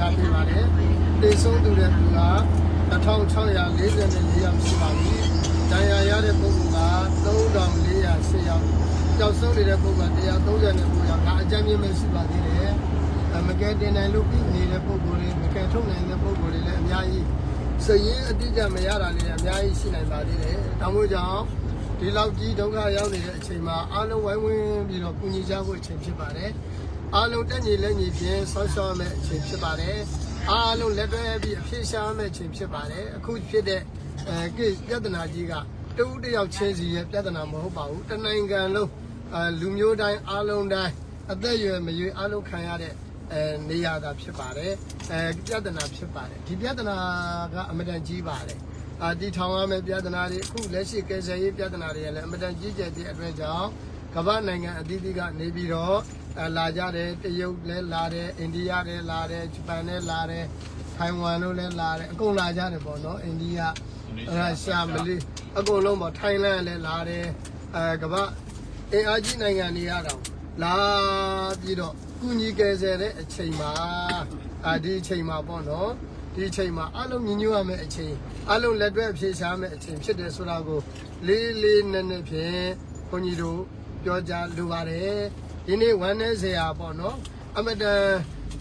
ထားပေးပါတယ်တေဆုံးသူတဲ့သူက1644ယောက်ရှိပါပြီ။တရားရတဲ့ပုဂ္ဂိုလ်က3408ယောက်ကြောက်ဆုံးနေတဲ့ပုဂ္ဂိုလ်က139ယောက်ဒါအကြမ်းမြင့်မဲ့ရှိပါသေးတယ်။မကဲတင်နိုင်လို့ပြီးနေတဲ့ပုဂ္ဂိုလ်တွေမကဲထုတ်နိုင်တဲ့ပုဂ္ဂိုလ်တွေလည်းအများကြီးစရင်အတိအကျမရတာလည်းအများကြီးရှိနိုင်ပါသေးတယ်။ဒါမို့ကြောင့် ဒီလောက်ကြီးဒုက္ခရောက်နေတဲ့အချိန်မှာအားလုံးဝိုင်းဝန်းပြီးတော့ကုညီကြဖို့အချိန်ဖြစ်ပါတယ်။အားလုံးတက်ညီလက်ညီဖြင့်ဆောက်ရှောက်မဲ့အချိန်ဖြစ်ပါတယ်။အားလုံးလက်တွဲပြီးအဖြစ်ရှားမဲ့အချိန်ဖြစ်ပါတယ်။အခုဖြစ်တဲ့အဲကိပြဿနာကြီးကတူတယောက်ချင်းစီရဲ့ပြဿနာမဟုတ်ပါဘူး။တနိုင်ငံလုံးအဲလူမျိုးတိုင်းအားလုံးတိုင်းအသက်အရွယ်မရွေးအားလုံးခံရတဲ့အဲနေရာသာဖြစ်ပါတယ်။အဲပြဿနာဖြစ်ပါတယ်။ဒီပြဿနာကအမတန်ကြီးပါတယ်။ အာဒီထောင်ရမယ့်ပြဿနာတွေအခုလက်ရှိကယ်ဆယ်ရေးပြဿနာတွေလည်းအမတန်ကြီးကျယ်တဲ့အတွက်ကြောင့်ကမ္ဘာနိုင်ငံအသီးသီးကနေပြီးတော့အာလာကြတယ်တရုတ်လည်းလာတယ်အိန္ဒိယလည်းလာတယ်ဂျပန်လည်းလာတယ်ထိုင်ဝမ်တို့လည်းလာတယ်အကုန်လာကြတယ်ပေါ့နော်အိန္ဒိယရုရှားမလေးအကုန်လုံးပေါ့ထိုင်းလန်လည်းလာတယ်အဲကမ္ဘာအင်အားကြီးနိုင်ငံတွေရတော့လာပြီးတော့ကုညီကယ်ဆယ်တဲ့အချိန်မှာအာဒီအချိန်မှာပေါ့နော် ဒီအချိန်မှာအလုံးညီညွတ်ရမယ့်အချိန်အလုံးလက်တွဲအဖြေရှားမယ့်အချိန်ဖြစ်တယ်ဆိုတာကိုလေးလေးနက်နက်ဖြင့်ခွန်ကြီးတို့ပြောကြားလိုပါတယ်ဒီနေ့ဝမ်းနည်းစရာပေါ့နော်အမတန်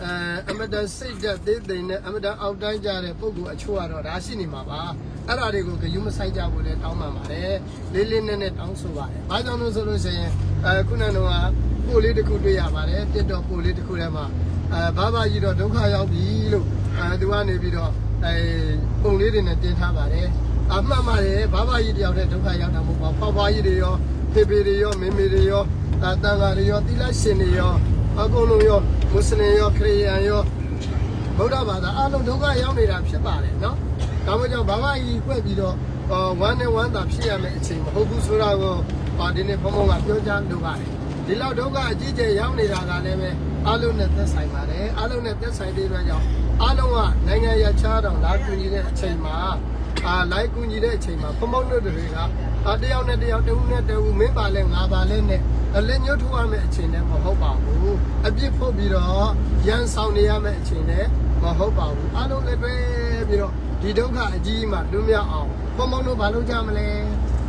အဲအမတန်စိတ်သက်သေးသိမ်နဲ့အမတန်အောက်တိုင်းကြတဲ့ပုံကူအချို့ကတော့ဒါရှိနေမှာပါအဲ့ဒါတွေကိုဂယုမဆိုင်ကြဖို့လည်းတောင်းပန်ပါတယ်လေးလေးနက်နက်တောင်းဆိုပါတယ်ဘာကြောင့်လို့ဆိုလို့ရှိရင်အဲခုနကတော့ပို့လေးတစ်ခုတွေ့ရပါတယ်တစ်တော့ပို့လေးတစ်ခုထဲမှာ အဲဘာဘာကြီးတော့ဒုက္ခရောက်ပြီလို့အဲသူကနေပြီးတော့အဲပုံလေးတွေနဲ့တင်ထားပါတယ်အမှတ်ပါတယ်ဘာဘာကြီးတယောက်တည်းဒုက္ခရောက်တာမဟုတ်ပါဘူးဖွားဖွားကြီးတွေရောဖေဖေတွေရောမေမေတွေရောအတန်ဃာတွေရောသီလရှင်တွေရောအကုန်လုံးရောမွတ်စလင်ရောခရစ်ယာန်ရောဗုဒ္ဓဘာသာအလုံးဒုက္ခရောက်နေတာဖြစ်ပါတယ်နော်ဒါမှမဟုတ်ဘာဘာကြီးကွက်ပြီးတော့ဝမ်းနဲ့ဝမ်းသာဖြစ်ရမယ့်အချိန်မဟုတ်ဘူးဆိုတာကိုပါဒီနေ့ဘုံဘုံကပြောကြားလိုပါတယ်ဒီလောက်ဒုက္ခအကြီးကျယ်ရောက်နေတာကလည်းပဲ အလုံးနဲ့သက်ဆိုင်ပါတယ်အလုံးနဲ့သက်ဆိုင်တဲ့အတွက်ကြောင့်အားလုံးကနိုင်ငံရခြားတော့လာကူညီတဲ့အချိန်မှာအာလိုက်ကူညီတဲ့အချိန်မှာဖမုံတို့တွေကအာတယောက်နဲ့တယောက်တဦးနဲ့တဦးမင်းပါလဲငါပါလဲနဲ့လက်ညှိုးထိုးရမယ့်အချိန်နဲ့မဟုတ်ပါဘူးအပြစ်ဖို့ပြီးတော့ရန်ဆောင်နေရမယ့်အချိန်နဲ့မဟုတ်ပါဘူးအားလုံးလည်းတွဲပြီးတော့ဒီဒုက္ခအကြီးမှလွတ်မြောက်အောင်ဖမုံတို့ဘာလုပ်ကြမလဲ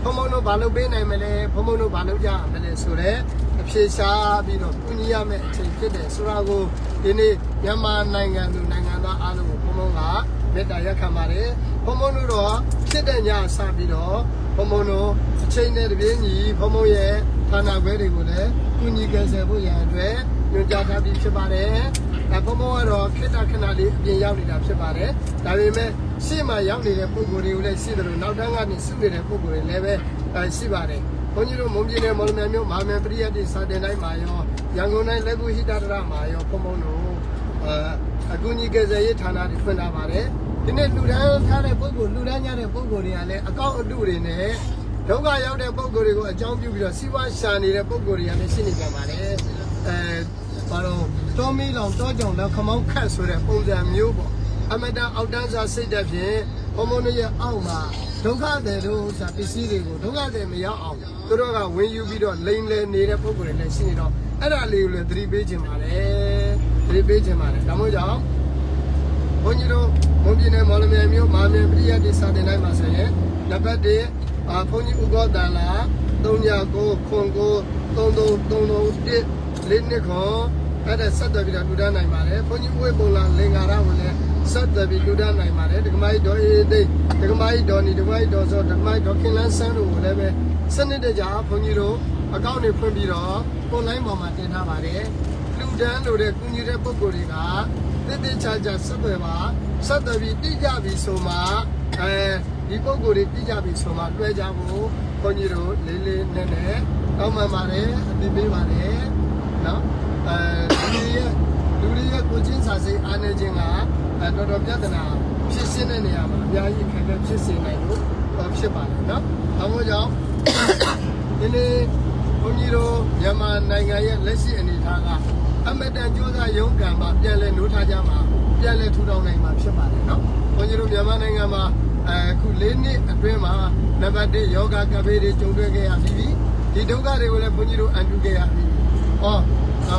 ဖမုံတို့ဘာလုပ်ပေးနိုင်မလဲဖမုံတို့ဘာလုပ်ကြမလဲဆိုတော့အ ဖြေရှားပြီးတော့ကူညီရမယ့်အချိန်ဖြစ်တယ်ဆိုတာကိုဒီနေ့မြန်မာနိုင်ငံသူနိုင်ငံသားအားလုံးကိုဘုံဘုံကမေတ္တာရက်ခံပါတယ်ဘုံဘုံတို့တော့ဖြစ်တဲ့ညစပြီးတော့ဘုံဘုံတို့အချိန်နဲ့တပြေးညီဘုံဘုံရဲ့ဌာနခွဲတွေကိုလည်းကူညီကယ်ဆယ်ဖို့ရန်အတွက်ညွှန်ကြားထားပြီးဖြစ်ပါတယ်အဲဘုံဘုံကတော့ခေတ္တခဏလေးအပြင်ရောက်နေတာဖြစ်ပါတယ်ဒါပေမဲ့ရှေ့မှာရောက်နေတဲ့ပုံကိုယ်တွေကိုလည်းရှိတယ်လို့နောက်တန်းကနေစုနေတဲ့ပုံကိုယ်တွေလည်းပဲအဲရှိပါတယ် ဘုန်းကြီးတို့မုံပြည်နယ်မော်လမြိုင်မြို့မဟာမန်ပရိယတ်တိစာတင်တိုင်းမှာရောရန်ကုန်တိုင်းလက်ကူဟိတတရမှာရောဘုံဘုံတို့အဲအကူညီကယ်ဆယ်ရေးဌာနတွေဖွင့်ထားပါတယ်ဒီနေ့လူတန်းထားတဲ့ပုံကိုလူတန်းကြတဲ့ပုံကိုယ်တွေကလည်းအကောင့်အတုတွေနဲ့ဒုက္ခရောက်တဲ့ပုံကိုယ်တွေကိုအကြောင်းပြုပြီးတော့စီးပွားရှာနေတဲ့ပုံကိုယ်တွေကလည်းရှိနေကြပါတယ်အဲဘာလို့တောမီလောင်တောကြောင်တော့ခမောင်းခတ်ဆိုတဲ့ပုံစံမျိုးပေါ့အမတန်အောက်တန်းစားစိတ်တဲ့ဖြင့်ဘုံဘုံတို့ရဲ့အောက်မှာ ဒုက္ခတဲ့တို့စာပစ္စည်းတွေကိုဒုက္ခတဲ့မရောက်အောင်သူတို့ကဝင်ယူပြီးတော့လိမ်လည်နေတဲ့ပုံကိုယ်တွေလည်းရှိနေတော့အဲ့ဒါလေးကိုလည်းသတိပေးခြင်းပါတယ်သတိပေးခြင်းပါတယ်ဒါမှမဟုတ်ကြောင့်ဘုန်းကြီးတို့မွန်ပြည်နယ်မော်လမြိုင်မြို့မာမြင်ပရိယတ်တိစာတင်တိုင်းမှာဆိုရင်နံပါတ်1အာဘုန်းကြီးဥကောတန်လာ39ခွန်ကို3331လေးနှစ်ခွန်အဲ့ဒါဆက်သွယ်ပြီးတော့လူဒန်းနိုင်ပါတယ်ဘုန်းကြီးဥဝေပုံလာလင်္ကာရကိုလည်း ဆက်သွယ်ပြီးလူဒန်းနိုင်ပါတယ်ဒကမကြီးဒေါ်အေးသိဒကမကြီးဒေါ်နီဒကမကြီးဒေါ်စောဒကမကြီးဒေါ်ခင်လန်းဆန်းတို့ကိုလည်းပဲစနစ်တကျဘုန်းကြီးတို့အကောင့်တွေဖွင့်ပြီးတော့ online ပေါ်မှာတင်ထားပါတယ်လူဒန်းလို့တဲ့ကုညီတဲ့ပုံကိုယ်တွေကတိတိကျကျဆက်သွယ်ပါဆက်သွယ်ပြီးတိကျပြီဆိုမှအဲဒီပုံကိုယ်တွေတိကျပြီဆိုမှတွဲကြဖို့ခွန်ကြီးတို့လေးလေးနက်နက်တောင်းပန်ပါတယ်အသိပေးပါတယ်နော်အဲဒီရဲ့ လူတွေရဲ့ကိုချင်းစာစိတ်အားနေခြင်းကအဲတော်တော်ပြဿနာဖြစ်စင်းတဲ့နေရာမှာအများကြီးခက်ခဲဖြစ်စေနိုင်လို့ဖြစ်ပါတယ်နော်အဲမို့ကြောင့်ဒီနေ့ခွန်ကြီးတို့မြန်မာနိုင်ငံရဲ့လက်ရှိအနေအထားကအမတန်ကြိုးစားရုန်းကန်မှာပြန်လဲနိုးထားကြမှာပြန်လဲထူထောင်နိုင်မှာဖြစ်ပါတယ်နော်။ဘုန်းကြီးတို့မြန်မာနိုင်ငံမှာအခု၄နှစ်အတွင်းမှာနံပါတ်1ယောဂကဖေးတွေကြုံတွေ့ခဲ့ရပြီးပြီ။ဒီဒုက္ခတွေကိုလည်းဘုန်းကြီးတို့အန်တုခဲ့ရပြီ။ဟောအာ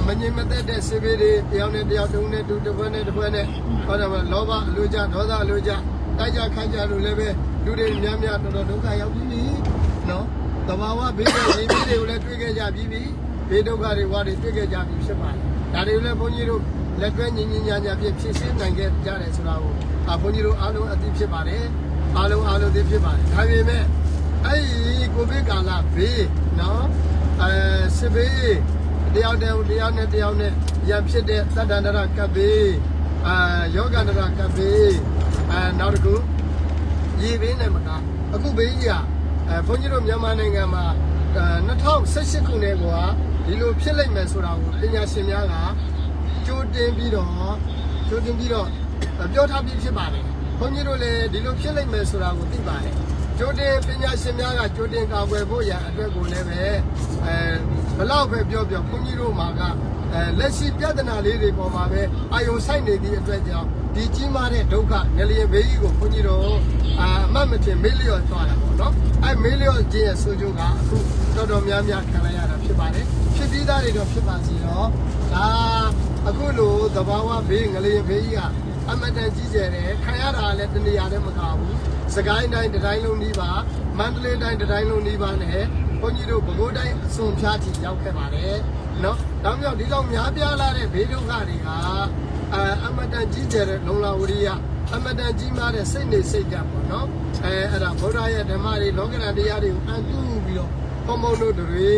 မငြိမ်မသက်တဲ့စေဘေးတွေတယောက်နဲ့တယောက်တုံးနဲ့တူတစ်ဖွဲ့နဲ့တစ်ဖွဲ့နဲ့ဟောတယ်မလားလောဘအလိုကြဒေါသအလိုကြတိုက်ကြခိုက်ကြလို့လည်းပဲလူတွေများများတော်တော်ဒုက္ခရောက်ပြီးပြီနော်တဘာဝဘေးတွေရေဘေးတွေကိုလည်းတွေ့ခဲ့ကြပြီးပြီဘေးဒုက္ခတွေဝါတွေတွေ့ခဲ့ကြပြီးဖြစ်ပါတယ်ဒါတွေကိုလည်းဘုန်းကြီးတို့လက်တွဲညီညီညာညာဖြင့်ဖြည့်ရှင်းနိုင်ခဲ့ကြတယ်ဆိုတာကိုအာဘုန်းကြီးတို့အားလုံးအသိဖြစ်ပါတယ်အားလုံးအားလုံးသိဖြစ်ပါတယ်ဒါပေမဲ့အဲ့ဒီကိုဗစ်ကာလဘေးနော်အဲစစ်ဘေး တယောက်တည်းတယောက်နဲ့တယောက်နဲ့ရံဖြစ်တဲ့သတ္တန္တရကပ်ဘေးအာယောဂန္တရကပ်ဘေးအာနောက်တစ်ခုရေဘေးနဲ့မကအခုဘေးကြီးကအဲဘုန်းကြီးတို့မြန်မာနိုင်ငံမှာ2018ခုနှစ်ကဒီလိုဖြစ်လိမ့်မယ်ဆိုတာကိုပညာရှင်များကကြိုတင်ပြီးတော့ကြိုတင်ပြီးတော့ပြောထားပြီးဖြစ်ပါတယ် ဘုန်းကြီးတို့လည်းဒီလိုဖြစ်လိမ့်မယ်ဆိုတာကိုသိပါတယ်ကျိုးတင်ပညာရှင်များကကျိုးတင်ကာကွယ်ဖို့ရန်အတွက်ကိုလည်းပဲအဲဘလောက်ပဲပြောပြောခွန်ကြီးတို့မှာကအဲလက်ရှိပြဿနာလေးတွေပေါ်မှာပဲအာယုံဆိုင်နေသည့်အတွက်ကြောင့်ဒီကြီးမားတဲ့ဒုက္ခငလျင်ဘေးကြီးကိုခွန်ကြီးတို့အာအမှတ်မတင်မေးလျော့သွားတာပေါ့နော်အဲမေးလျော့ခြင်းရဲ့ဆိုကြကအခုတော်တော်များများခံရရတာဖြစ်ပါတယ်ဖြစ်ပြီးသားတွေတော့ဖြစ်ပါစီတော့ဒါအခုလိုသဘာဝဘေးငလျင်ဘေးကြီးက အမတန်ကြီးကျယ်တယ်ခံရတာလည်းတနေရာတည်းမကဘူးစကိုင်းတိုင်းတစ်တိုင်းလုံးနှီးပါမန္တလေးတိုင်းတစ်တိုင်းလုံးနှီးပါနဲ့ဘုန်းကြီးတို့ပဲခူးတိုင်းအစွန်ဖျားကြီးရောက်ခဲ့ပါတယ်နော်ဒါမြောက်ဒီလောက်များပြားလာတဲ့ဘေးဒုက္ခတွေကအာအမတန်ကြီးကျယ်တဲ့လုံလာဝရိယအမတန်ကြီးမားတဲ့စိတ်နေစိတ်ဓာတ်ပေါ့နော်အဲအဲ့ဒါဗုဒ္ဓရဲ့ဓမ္မတွေလောကဓာတ်တရားတွေကိုအန်တူပြီးတော့ဘုံဘုံတို့တွေ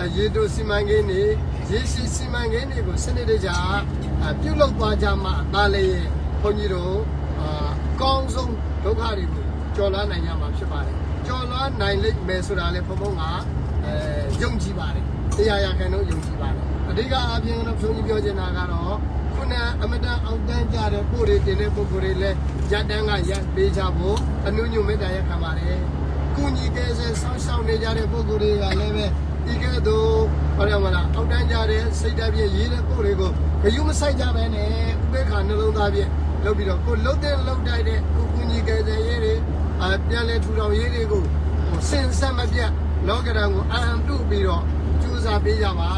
အရေးတို့စီမံကိန်းတွေရေးရှိစီမံကိန်းတွေကိုစနစ်တကျအပြုလုပ်သွားကြမှာဒါလည်း ဘုန်းကြီးတို့အာအကောင်းဆုံးဒုက္ခတွေကိုကျော်လွှားနိုင်ကြမှာဖြစ်ပါတယ်ကျော်လွှားနိုင်လိမ့်မယ်ဆိုတာလေဘုံဘုံကအဲယုံကြည်ပါတယ်တရားရခံတော့ယုံကြည်ပါတယ်အဓိကအပြင်တော့ဖြုံးကြီးပြောချင်တာကတော့ခုနအမတန်အောင်တန်းကြတဲ့ကိုယ်တွေတင်တဲ့ပုဂ္ဂိုလ်တွေလည်းရက်တန်းကရက်ပေးကြဖို့အနုညွတ်မေတ္တာရက်ခံပါတယ်ကုညီကဲဆဲဆောင်းရှောင်းနေကြတဲ့ပုဂ္ဂိုလ်တွေကလည်းပဲဒီကဲ့သို့ဘာလို့မလားအောက်တန်းကြတဲ့စိတ်ဓာတ်ပြည့်ရေးတဲ့ကိုယ်တွေကိုဂယုမဆိုင်ကြပဲနဲ့ဥပေက္ခနှလုံးသားပြည့် လုပ်ပြီးတော့ကိုလှုပ်တဲ့လှုပ်တိုက်တဲ့ကိုကုညီကဲဆဲရေးတွေအပြန်လဲထူထောင်ရေးတွေကိုဟိုစင်ဆက်မပြတ်လောကဓာတ်ကိုအံတုပြီးတော့ကြိုးစားပေးကြပါ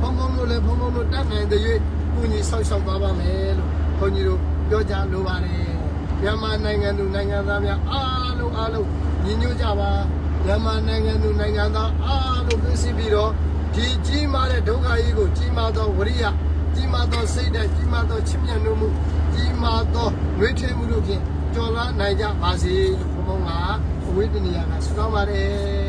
ဘုံဘုံတို့လည်းဘုံဘုံတို့တတ်နိုင်တဲ့၍ကုညီဆောက်ရှောက်သွားပါမယ်လို့ဘုန်းကြီးတို့ပြောကြလိုပါတယ်မြန်မာနိုင်ငံသူနိုင်ငံသားများအားလုံးအားလုံးညီညွတ်ကြပါမြန်မာနိုင်ငံသူနိုင်ငံသားအားလုံးပြည့်စုံပြီးတော့ဒီကြီးမားတဲ့ဒုက္ခကြီးကိုကြီးမားသောဝရိယ ကြီးမားသောစိတ်ဓာတ်ကြီးမားသောချစ်မြတ်နိုးမှုကြီးမားသောရွေးချယ်မှုတို့ဖြင့်ကျော်လွှားနိုင်ကြပါစေလို့ဘုံဘုံကအဝိပ္ပနိယကဆုတောင်းပါတယ်